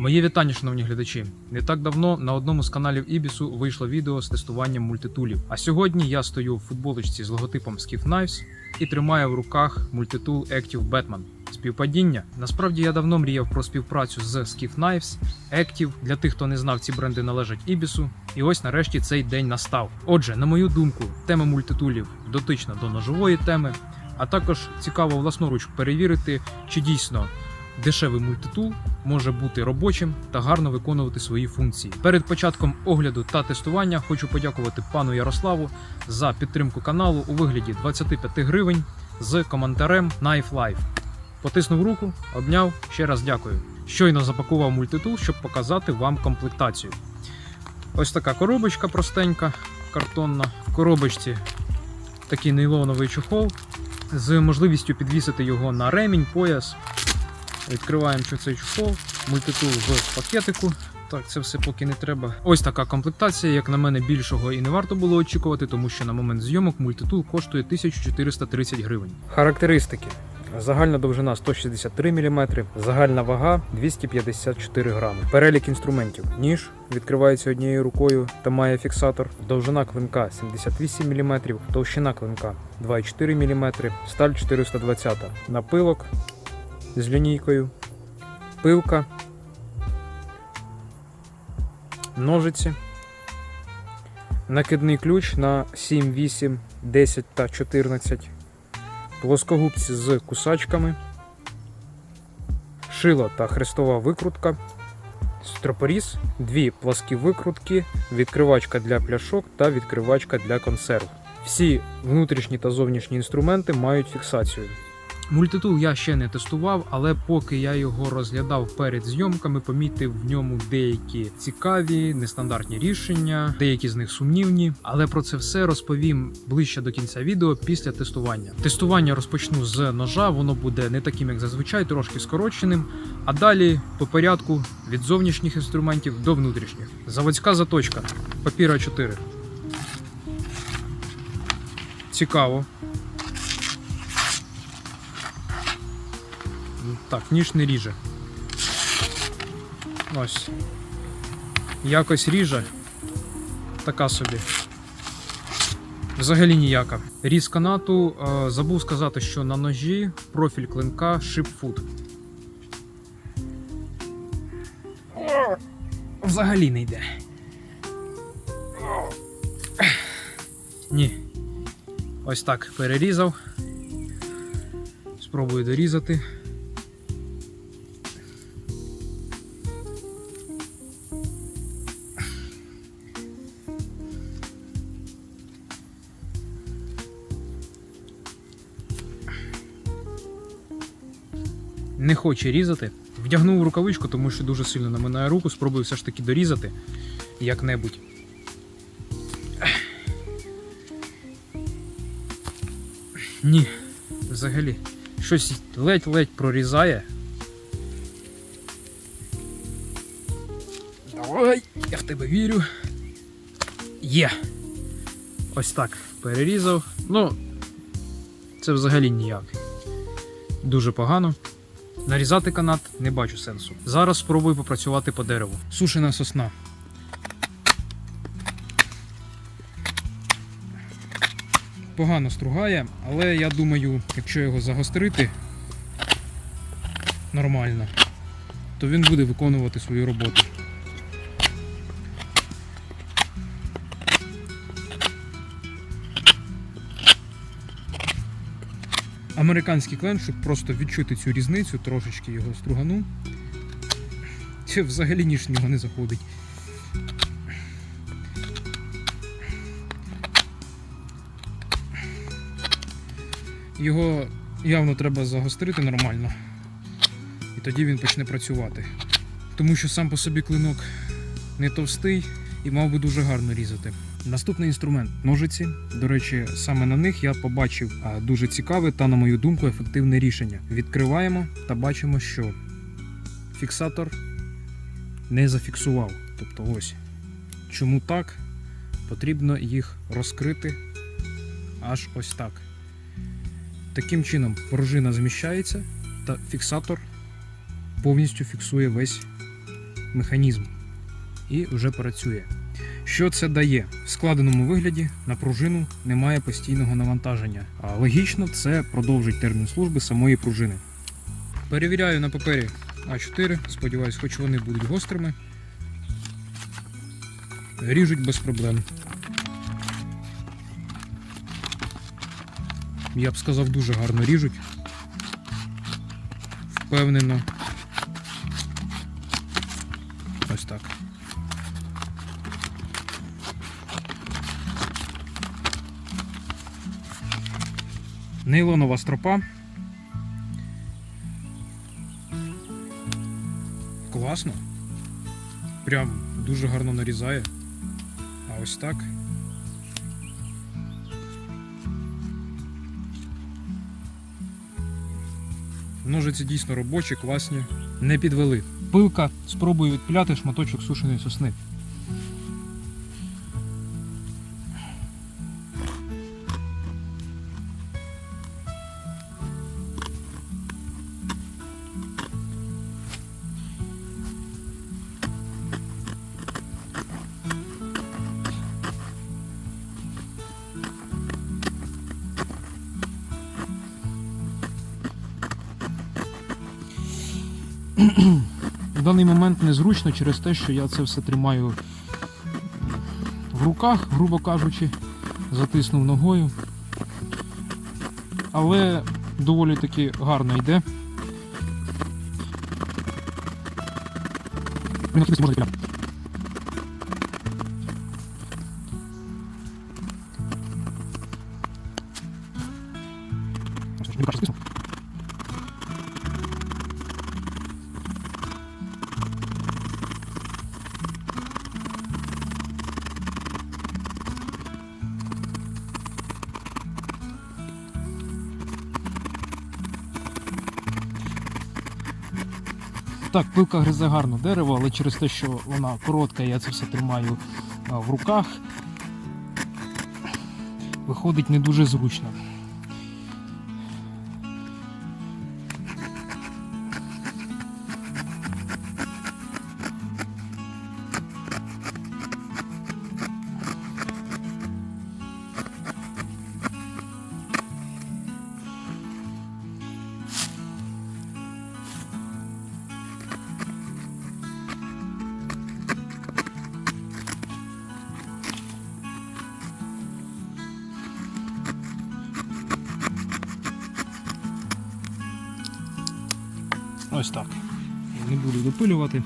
Мої вітання, шановні глядачі. Не так давно на одному з каналів Ібісу вийшло відео з тестуванням мультитулів. А сьогодні я стою в футболочці з логотипом Skiff Knives і тримаю в руках мультитул Active Batman. Співпадіння. Насправді я давно мріяв про співпрацю з Skiff Knives, Active. Для тих, хто не знав, ці бренди належать Ібісу. І ось нарешті цей день настав. Отже, на мою думку, тема мультитулів дотична до ножової теми, а також цікаво власноруч перевірити, чи дійсно дешевий мультитул може бути робочим та гарно виконувати свої функції. Перед початком огляду та тестування хочу подякувати пану Ярославу за підтримку каналу у вигляді 25 гривень з коментарем Knife Life. Потиснув руку, обняв, ще раз дякую. Щойно запакував мультитул, щоб показати вам комплектацію. Ось така коробочка простенька, картонна. В коробочці такий нейлоновий чохол з можливістю підвісити його на ремінь, пояс. Відкриваємо цей чохол, мультитул в пакетику. Так, це все поки не треба. Ось така комплектація, як на мене, більшого і не варто було очікувати, тому що на момент зйомок мультитул коштує 1430 гривень. Характеристики. Загальна довжина 163 мм, загальна вага 254 грами. Перелік інструментів. Ніж відкривається однією рукою та має фіксатор. Довжина клинка 78 мм, товщина клинка 2,4 мм, сталь 420. Напилок з лінійкою, пилка, ножиці, накидний ключ на 7, 8, 10 та 14, плоскогубці з кусачками, шило та хрестова викрутка, стропоріз, дві пласкі викрутки, відкривачка для пляшок та відкривачка для консерв. Всі внутрішні та зовнішні інструменти мають фіксацію. Мультитул я ще не тестував, але поки я його розглядав перед зйомками, помітив в ньому деякі цікаві, нестандартні рішення, деякі з них сумнівні. Але про це все розповім ближче до кінця відео після тестування. Тестування розпочну з ножа, воно буде не таким, як зазвичай, трошки скороченим. А далі по порядку від зовнішніх інструментів до внутрішніх. Заводська заточка, папіра 4. Цікаво. Так, ніж не ріже. Ось. Якось ріже. Така собі. Взагалі ніяка. Різ канату. Е, забув сказати, що на ножі профіль клинка шипфут. Взагалі не йде. Ні. Ось так перерізав. Спробую дорізати. Не хоче різати. Вдягнув рукавичку, тому що дуже сильно наминає руку. Спробую все ж таки дорізати як-небудь. Ні, взагалі. Щось ледь-ледь прорізає. Давай, я в тебе вірю. Є. Ось так. Перерізав. Ну, це взагалі ніяк. Дуже погано. Нарізати канат не бачу сенсу. Зараз спробую попрацювати по дереву. Сушена сосна. Погано стругає, але я думаю, якщо його загострити нормально, то він буде виконувати свою роботу. Американський клен, щоб просто відчути цю різницю, трошечки його стругану. Чи взагалі ніж нього не заходить. Його явно треба загострити нормально. І тоді він почне працювати. Тому що сам по собі клинок не товстий і мав би дуже гарно різати. Наступний інструмент ножиці. До речі, саме на них я побачив дуже цікаве та, на мою думку, ефективне рішення. Відкриваємо та бачимо, що фіксатор не зафіксував. Тобто ось. Чому так? Потрібно їх розкрити аж ось так. Таким чином пружина зміщається та фіксатор повністю фіксує весь механізм і вже працює. Що це дає? В складеному вигляді на пружину немає постійного навантаження. А логічно, це продовжить термін служби самої пружини. Перевіряю на папері А4. Сподіваюсь, хоч вони будуть гострими. Ріжуть без проблем. Я б сказав, дуже гарно ріжуть. Впевнено. Нейлонова стропа. Класно. Прям дуже гарно нарізає. А ось так. Ножиці дійсно робочі, класні. Не підвели. Пилка, спробую відпиляти шматочок сушеної сосни. Незручно через те, що я це все тримаю в руках, грубо кажучи, затиснув ногою. Але доволі таки гарно йде. Можна Так, пилка гризе гарно дерево, але через те, що вона коротка, я це все тримаю в руках. Виходить не дуже зручно. Ось так. Не буду допилювати.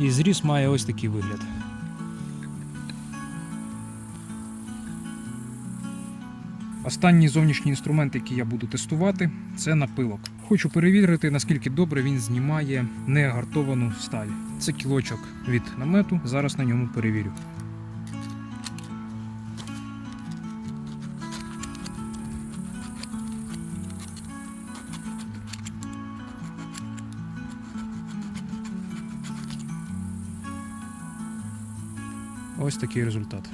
І зріз має ось такий вигляд. Останній зовнішній інструмент, який я буду тестувати, це напилок. Хочу перевірити, наскільки добре він знімає негартовану сталь. Це кілочок від намету. Зараз на ньому перевірю. Ось такий результат.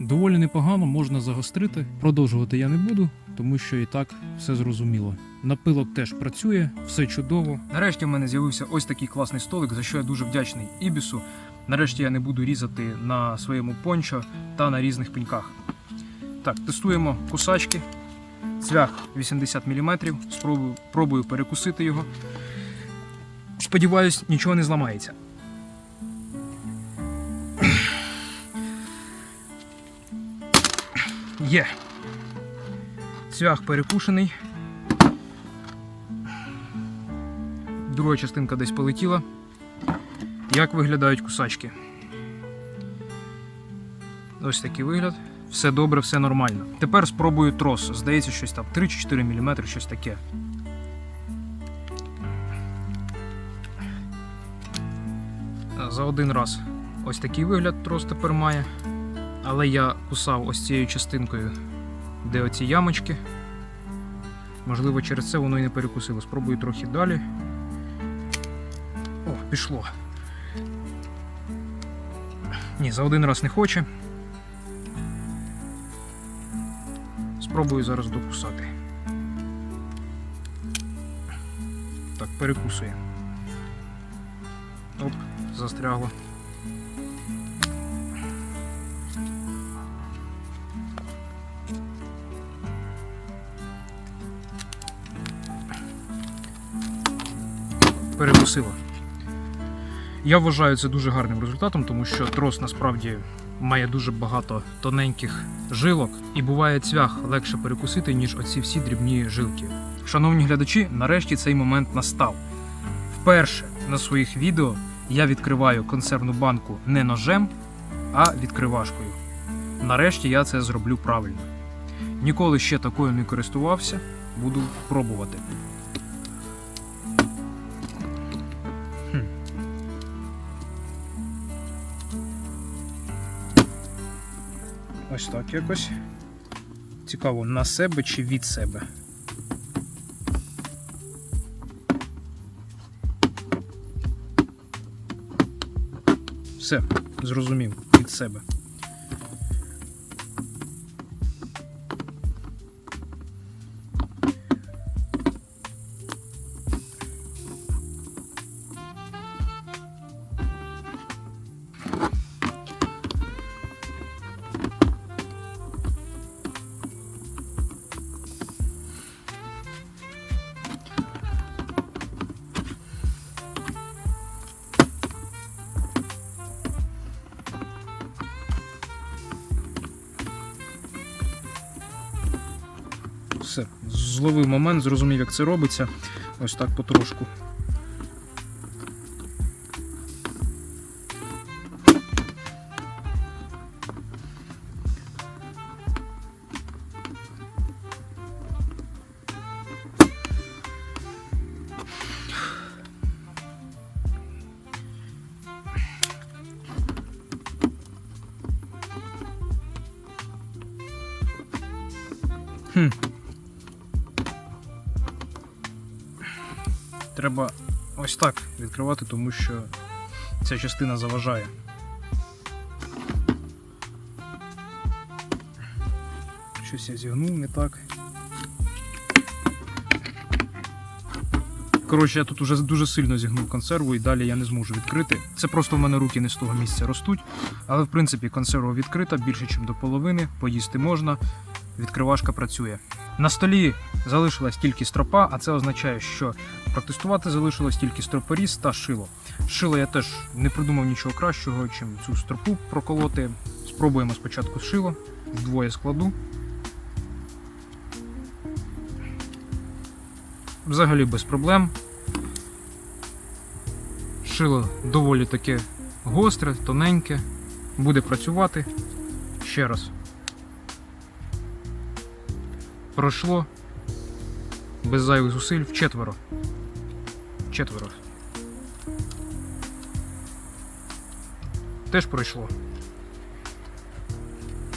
Доволі непогано можна загострити. Продовжувати я не буду, тому що і так все зрозуміло. Напилок теж працює, все чудово. Нарешті в мене з'явився ось такий класний столик, за що я дуже вдячний Ібісу. Нарешті я не буду різати на своєму пончо та на різних пеньках. Так, тестуємо кусачки. Цвях 80 мм. Спробую, пробую перекусити його. Сподіваюсь, нічого не зламається. Є. Цвях перекушений. Друга частинка десь полетіла. Як виглядають кусачки? Ось такий вигляд. Все добре, все нормально. Тепер спробую трос. Здається, щось там 3 чи 4 мм, щось таке. За один раз ось такий вигляд трос тепер має. Але я кусав ось цією частинкою, де оці ямочки. Можливо, через це воно і не перекусило. Спробую трохи далі. О, пішло. Ні, за один раз не хоче. Спробую зараз докусати. Так, перекусує. Оп, застрягло. Перекусила. Я вважаю це дуже гарним результатом, тому що трос насправді має дуже багато тоненьких жилок, і буває цвях легше перекусити, ніж оці всі дрібні жилки. Шановні глядачі, нарешті цей момент настав. Вперше на своїх відео я відкриваю консервну банку не ножем, а відкривашкою. Нарешті я це зроблю правильно. Ніколи ще такою не користувався, буду пробувати. Ось так якось. Цікаво, на себе чи від себе. Все, зрозумів, від себе. Зловив момент, зрозумів, як це робиться. Ось так потрошку. Треба ось так відкривати, тому що ця частина заважає. Щось я зігнув не так. Коротше, я тут уже дуже сильно зігнув консерву і далі я не зможу відкрити. Це просто в мене руки не з того місця ростуть. Але в принципі консерва відкрита більше, ніж до половини, поїсти можна. Відкривашка працює. На столі залишилась тільки стропа, а це означає, що протестувати залишилось тільки стропоріз та шило. Шило я теж не придумав нічого кращого, чим цю стропу проколоти. Спробуємо спочатку шило, вдвоє складу. Взагалі без проблем. Шило доволі таке гостре, тоненьке, буде працювати. Ще раз. Пройшло без зайвих зусиль в четверо. Четверо. Теж пройшло.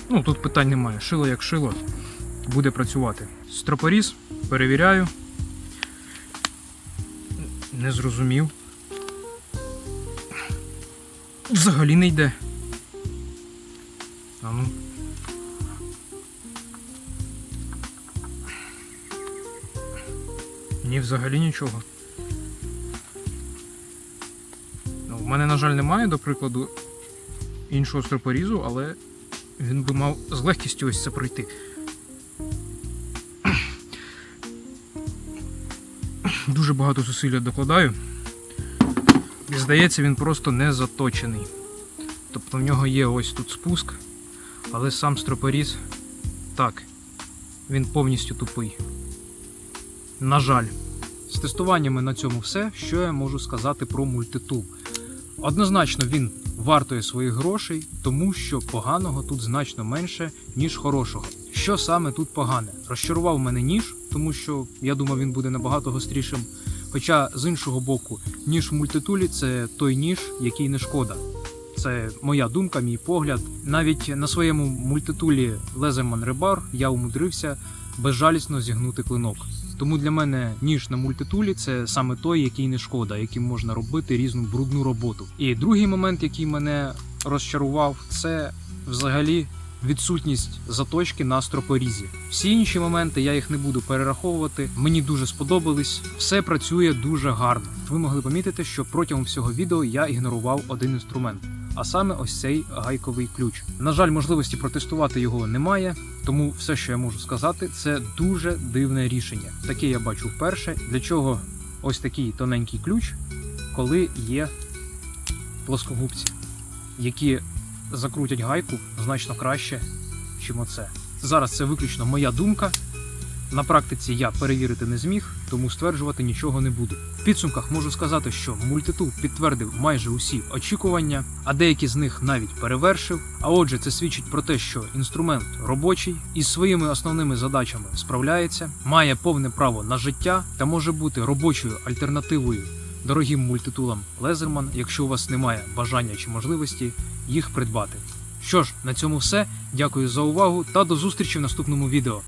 Ну, тут питань немає. Шило як шило буде працювати. Стропоріз перевіряю. Не зрозумів. Взагалі не йде. А ну. Ні, взагалі нічого. Ну, в мене, на жаль, немає, до прикладу, іншого стропорізу, але він би мав з легкістю ось це пройти. Дуже багато зусилля докладаю. І здається, він просто не заточений. Тобто в нього є ось тут спуск, але сам стропоріз так, він повністю тупий. На жаль, з тестуваннями на цьому все, що я можу сказати про мультитул. Однозначно він вартує своїх грошей, тому що поганого тут значно менше, ніж хорошого. Що саме тут погане? Розчарував мене ніж, тому що я думав, він буде набагато гострішим. Хоча з іншого боку, ніж в мультитулі це той ніж, який не шкода. Це моя думка, мій погляд. Навіть на своєму мультитулі Леземан Ребар я умудрився безжалісно зігнути клинок. Тому для мене ніж на мультитулі це саме той, який не шкода, яким можна робити різну брудну роботу. І другий момент, який мене розчарував, це взагалі відсутність заточки на стропорізі. Всі інші моменти я їх не буду перераховувати. Мені дуже сподобались. Все працює дуже гарно. Ви могли помітити, що протягом всього відео я ігнорував один інструмент. А саме ось цей гайковий ключ. На жаль, можливості протестувати його немає, тому все, що я можу сказати, це дуже дивне рішення. Таке я бачу вперше. Для чого ось такий тоненький ключ, коли є плоскогубці, які закрутять гайку значно краще, чим оце. Зараз це виключно моя думка. На практиці я перевірити не зміг, тому стверджувати нічого не буду. В підсумках можу сказати, що мультитул підтвердив майже усі очікування, а деякі з них навіть перевершив. А отже, це свідчить про те, що інструмент робочий і з своїми основними задачами справляється, має повне право на життя та може бути робочою альтернативою дорогим мультитулам Лезерман, якщо у вас немає бажання чи можливості їх придбати. Що ж, на цьому все. Дякую за увагу та до зустрічі в наступному відео.